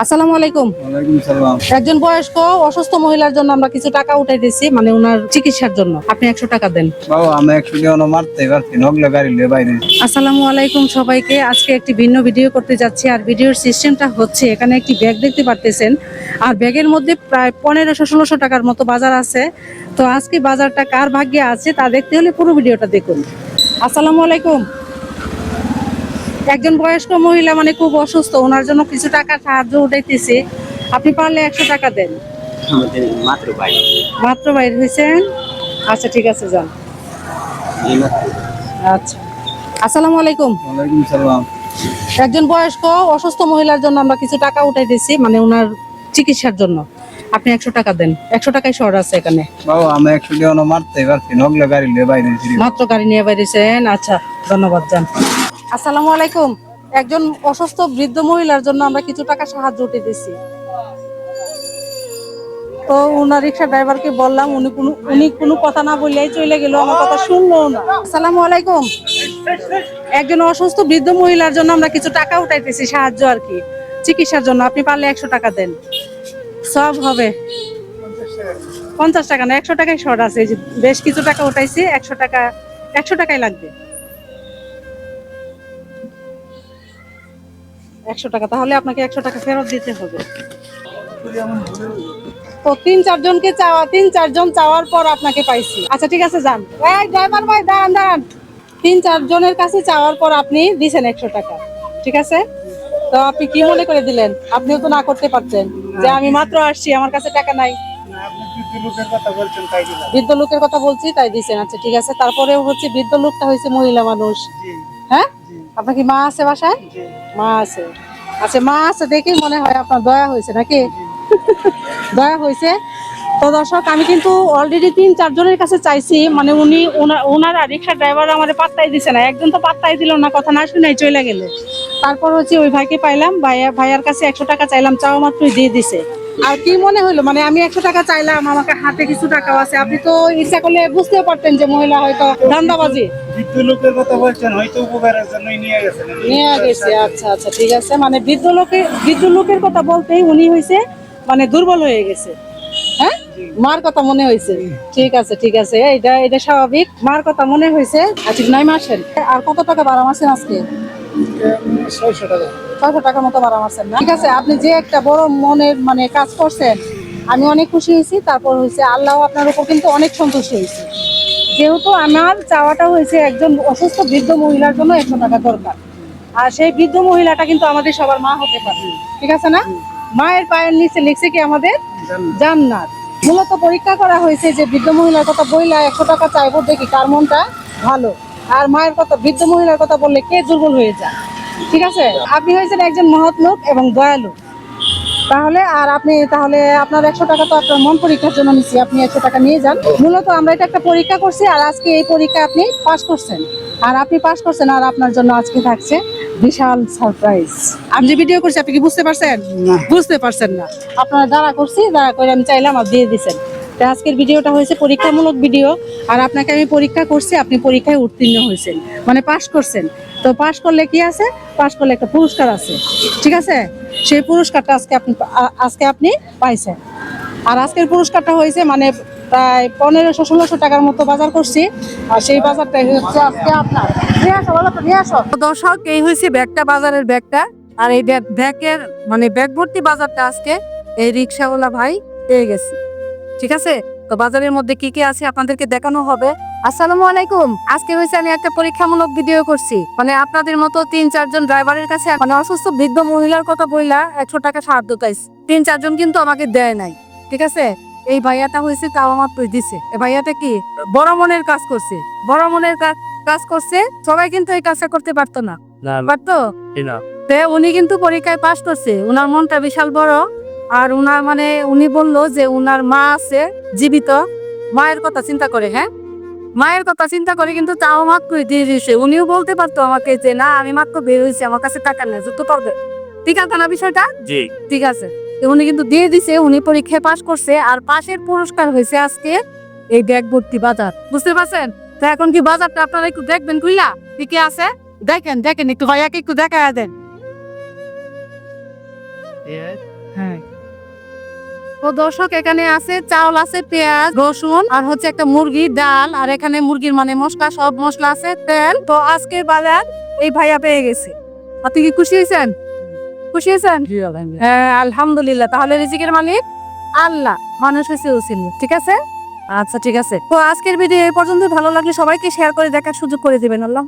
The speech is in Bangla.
আসসালামু আলাইকুম। একজন বয়স্ক অসুস্থ মহিলার জন্য আমরা কিছু টাকা উঠাই দিছি মানে ওনার চিকিৎসার জন্য। আপনি একশো টাকা দেন। আমি একশো মারতে পারছি না গাড়ি বাইরে। আসসালামু আলাইকুম সবাইকে। আজকে একটি ভিন্ন ভিডিও করতে যাচ্ছি আর ভিডিওর সিস্টেমটা হচ্ছে এখানে একটি ব্যাগ দেখতে পারতেছেন। আর ব্যাগের মধ্যে প্রায় পনেরোশো ষোলোশো টাকার মতো বাজার আছে। তো আজকে বাজারটা কার ভাগ্যে আছে তা দেখতে হলে পুরো ভিডিওটা দেখুন। আসসালামু আলাইকুম। একজন বয়স্ক মহিলা মানে খুব অসুস্থ ওনার জন্য কিছু টাকা সাহায্য উঠাইতেছি। আপনি পারলে একশো টাকা দেন। মাত্র ভাই মাত্র বাইর হয়েছেন আচ্ছা ঠিক আছে যান। আচ্ছা। আসসালামু আলাইকুম। একজন বয়স্ক অসুস্থ মহিলার জন্য আমরা কিছু টাকা উঠাই দিছি মানে ওনার চিকিৎসার জন্য। আপনি একশো টাকা দেন। একশো টাকায় শহর আছে এখানে। বাবু আমি একশো দিয়ে মারতে পারছি না গাড়ি লিয়ে বাইরে মাত্র গাড়ি নিয়ে বেরিয়েছেন আচ্ছা ধন্যবাদ যান। আসসালামু আলাইকুম। একজন অসুস্থ বৃদ্ধ মহিলার জন্য আমরা কিছু টাকা সাহায্য উঠে দিছি তো উনার রিক্সা ড্রাইভারকে বললাম, উনি কোনো উনি কোনো কথা না বললেই চলে গেল, আমার কথা শুনলো না। আসসালামু আলাইকুম। একজন অসুস্থ বৃদ্ধ মহিলার জন্য আমরা কিছু টাকা উঠাইতেছি, সাহায্য আর কি। চিকিৎসার জন্য, আপনি পারলে একশো টাকা দেন। সব হবে। পঞ্চাশ টাকা না, একশো টাকায় শর্ট আছে বেশ কিছু টাকা উঠাইছি, একশো টাকা, একশো টাকাই লাগবে। একশো টাকা, তাহলে আপনাকে একশো টাকা ফেরত দিতে হবে। তো তিন চারজনকে চাওয়া, তিন চারজন চাওয়ার পর আপনাকে পাইছি। আচ্ছা ঠিক আছে, যান। ড্রাইভার ভাই, দাঁড়ান দাঁড়ান। তিন চারজনের কাছে চাওয়ার পর আপনি দিছেন একশো টাকা, ঠিক আছে? তো আপনি কি মনে করে দিলেন? আপনিও তো না করতে পারতেন। যে আমি মাত্র আসছি, আমার কাছে টাকা নাই। বৃদ্ধ লোকের কথা বলছি, তাই দিছেন। আচ্ছা ঠিক আছে। তারপরেও হচ্ছে বৃদ্ধ লোকটা হয়েছে মহিলা মানুষ। হ্যাঁ? আপনার কি মা আছে বাসায়? মা আছে। আচ্ছা মা আছে দেখেই মনে হয় আপনার দয়া হয়েছে নাকি? দয়া হয়েছে। তো দর্শক আমি কিন্তু অলরেডি তিন চারজনের কাছে চাইছি মানে উনি ওনা- ওনারা রিক্সা ড্রাইভার আমাদের পাত্তাই দিছে না। একজন তো পাত্তাই দিল না কথা না শুনে চলে গেল। তারপর হচ্ছে ওই ভাইকে পাইলাম ভাইয়া ভাইয়ার কাছে একশো টাকা চাইলাম চাওয়া মাত্রই দিয়ে দিছে। আর কি মনে হলো? মানে আমি একশো টাকা চাইলাম আমাকে হাতে কিছু টাকাও আছে। আপনি তো ইচ্ছা করলে বুঝতেও পারতেন যে মহিলা হয়তো ধান্দাবাজি। বৃদ্ধ লোকের কথা বলছেন হয়তো উপকারের জন্যই নিয়ে গেছেন নিয়ে গেছে আচ্ছা আচ্ছা ঠিক আছে। মানে বৃদ্ধ লোকের বৃদ্ধ লোকের কথা বলতেই উনি হয়েছে মানে দুর্বল হয়ে গেছে। হ্যাঁ? মার কথা মনে হয়েছে ঠিক আছে ঠিক আছে এটা এটা স্বাভাবিক। মার কথা মনে হয়েছে আচ্ছা নাই মাসেন আর কত টাকা বাড়া মাসেন আজকে? ছয়শো টাকা। ছয়শো টাকার মতো মারছেন না? ঠিক আছে আপনি যে একটা বড় মনের মানে কাজ করছেন আমি অনেক খুশি হয়েছি। তারপর হয়েছে আল্লাহ আপনার উপর কিন্তু অনেক সন্তুষ্ট হয়েছে। যেহেতু আমার চাওয়াটা হয়েছে একজন অসুস্থ বৃদ্ধ মহিলার জন্য একশো টাকা দরকার। আর সেই বৃদ্ধ মহিলাটা কিন্তু আমাদের সবার মা হতে পারে। ঠিক আছে না? মায়ের পায়ের নিচে লিখছে কি আমাদের? জান্নাত। মূলত পরীক্ষা করা হয়েছে যে বৃদ্ধ মহিলার কথা বইলা একশো টাকা চাইব দেখি কার মনটা ভালো। আর মায়ের কথা বৃদ্ধ মহিলার কথা বললে কে দুর্বল হয়ে যায়? ঠিক আছে? আপনি হয়েছেন একজন মহৎ লোক এবং দয়ালু। তাহলে আর আপনি তাহলে আপনার একশো টাকা তো আপনার মন পরীক্ষার জন্য নিচ্ছি আপনি একশো টাকা নিয়ে যান। মূলত আমরা এটা একটা পরীক্ষা করছি আর আজকে এই পরীক্ষা আপনি পাস করছেন। আর আপনি পাস করছেন আর আপনার জন্য আজকে থাকছে বিশাল সারপ্রাইজ। আমি যে ভিডিও করছি আপনি কি বুঝতে পারছেন? বুঝতে পারছেন না। আপনারা দাঁড়া করছি দাঁড়া করে আমি চাইলাম আর দিয়ে দিচ্ছেন। তো আজকের ভিডিওটা হয়েছে পরীক্ষামূলক ভিডিও, আর আপনাকে আমি পরীক্ষা করছি, আপনি পরীক্ষায় উত্তীর্ণ হয়েছেন। মানে পাশ করছেন। তো পাশ করলে কি আছে? পাশ করলে একটা পুরস্কার আছে। ঠিক আছে? সেই পুরস্কারটা আজকে আপনি আজকে আপনি পাইছেন। আর আজকের পুরস্কারটা হয়েছে মানে প্রায় পনেরোশো, ষোলোশো টাকার মতো বাজার করছি। আর সেই বাজারটা হচ্ছে আজকে আপনার। নিয়ে আসো বাজারটা নিয়ে আসো। দর্শক, এই হয়েছে ব্যাগটা, বাজারের ব্যাগটা। আর এই ব্যাগ ব্যাগের মানে ব্যাগ ভর্তি বাজারটা আজকে এই রিক্সাওয়ালা ভাই পেয়ে গেছি। ঠিক আছে? তো বাজারের মধ্যে কি কি আছে আপনাদেরকে দেখানো হবে। আসসালামু আলাইকুম। আজকে হয়েছে আমি একটা পরীক্ষামূলক ভিডিও করছি। মানে আপনাদের মতো তিন চারজন ড্রাইভারের কাছে মানে অসুস্থ বৃদ্ধ মহিলার কথা বইলা একশো টাকা সাহায্য চাইছি। তিন চারজন কিন্তু আমাকে দেয় নাই। ঠিক আছে? এই ভাইয়াটা হয়েছে তাও আমার দিছে। এই ভাইয়াটা কি? বড় মনের কাজ করছে। বড় মনের কাজ করছে সবাই কিন্তু এই কাজটা করতে পারতো না। না পারতো? না। উনি কিন্তু পরীক্ষায় পাশ করছে। উনার মনটা বিশাল বড়। আর উনার মানে উনি বলল যে উনার মা আছে জীবিত। মায়ের কথা চিন্তা করে হ্যাঁ? মায়ের কথা চিন্তা করে কিন্তু তাও মাত্র দিয়ে দিয়েছে। উনিও বলতে পারতো আমাকে যে না আমি মাত্র বের হয়েছি আমার কাছে টাকা নেই যত পারবে ঠিক আছে না বিষয়টা? জি। ঠিক আছে। উনি কিন্তু দিয়ে দিছে উনি পরীক্ষায় পাশ করছে আর পাশের পুরস্কার হয়েছে আজকে এই ব্যাগ ভর্তি বাজার। বুঝতে পারছেন? তো এখন কি বাজারটা আপনারা একটু দেখবেন কি কি আছে? দেখেন দেখেন একটু ভাইয়াকে একটু দেখা দেন। হ্যাঁ। তো দর্শক এখানে আছে চাউল আছে পেঁয়াজ রসুন আর হচ্ছে একটা মুরগি ডাল। আর এখানে মুরগির মানে মশলা সব মশলা আছে তেল। তো আজকে বাজার এই ভাইয়া পেয়ে গেছে। আপনি কি খুশি হয়েছেন? খুশি হয়েছেন? হ্যাঁ আলহামদুলিল্লাহ। তাহলে রিজিকের মালিক আল্লাহ মানুষ হয়েছে উচিল ঠিক আছে? আচ্ছা ঠিক আছে। তো আজকের ভিডিও এই পর্যন্ত ভালো লাগলে সবাইকে শেয়ার করে দেখার সুযোগ করে দিবেন। আল্লাহ